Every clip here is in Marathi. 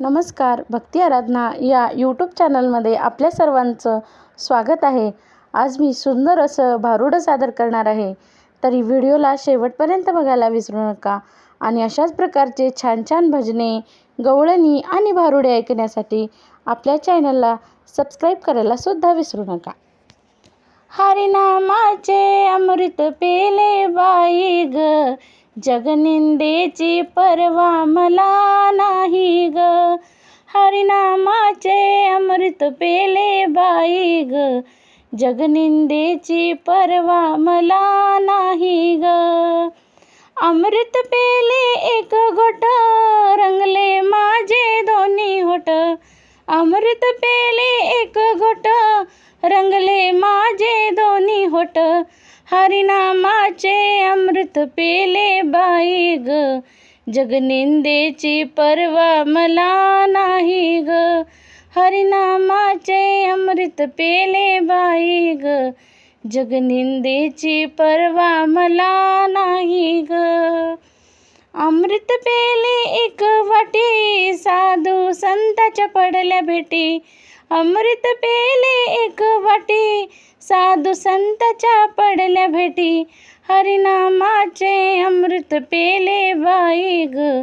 नमस्कार भक्ती आराधना या यूट्यूब चॅनलमध्ये आपल्या सर्वांचं स्वागत आहे. आज मी सुंदर असं भारुडं सादर करणार आहे. तरी व्हिडिओला शेवटपर्यंत बघायला विसरू नका आणि अशाच प्रकारचे छान छान भजने गवळणी आणि भारुडे ऐकण्यासाठी आपल्या चॅनलला सबस्क्राईब करायला सुद्धा विसरू नका. हरिनामाचे अमृत पेले बाई ग जगनिंदेची परवा मला नाही ग. हरिनामाचे अमृत पेले बाई ग. जगनिंदेची परवा मला नाही ग. अमृत पेले एक घोट रंगले माझे दोन्ही होट. अमृत पेले एक घोट रंगले माझे दोन्ही होट. हरिनामाचे अमृत पेले बाई ग. जगनिंदेची परवा मला नाही ग. हरिनामाचे अमृत पेले बाई ग. जगनिंदेची परवा मला नाही ग. अमृत पेले एक वाटी साधू संताच्या पडल्या भेटी. अमृत पेले एक वाटी साधू संतच्या पडल्या भेटी. हरिनामाचे अमृत पेले बाई ग.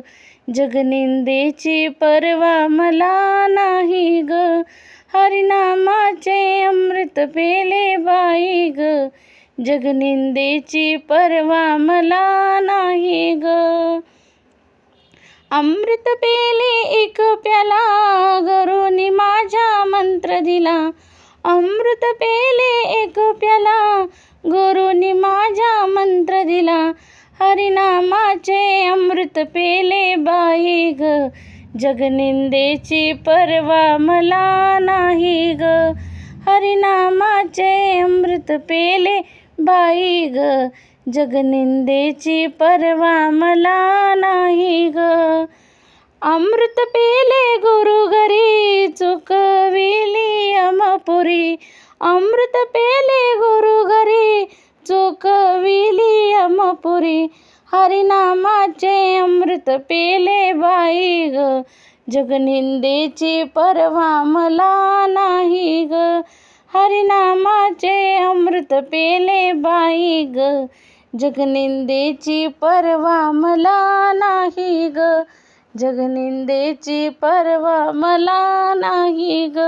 जगनिंदेची परवा मला नाही ग. हरिनामाचे अमृत पेले बाई ग. जगनिंदेची परवा मला नाही ग. अमृत पेले एक प्याला गरुनी माझ्या मंत्र दिला. अमृत पेले एक प्याला गुरुनी माझ्या मंत्र दिला. हरिनामाचे अमृत पेले बाई ग. जगनिंदेची परवा मला नाही ग. हरिनामाचे अमृत पेले बाई ग. जगनिंदेची परवा मला नाही ग. अमृत पेले गुरु घरी चुक अमृत पेले गुरु घरी चुकविली अमपुरी हरिनामाचे अमृत पेले बाई ग जगनिंदेची परवा मला नाही ग. हरिनामाचे अमृत पेले बाई ग जगनिंदेची परवा मला नाही ग. जगनिंदेची परवा मला नाही ग.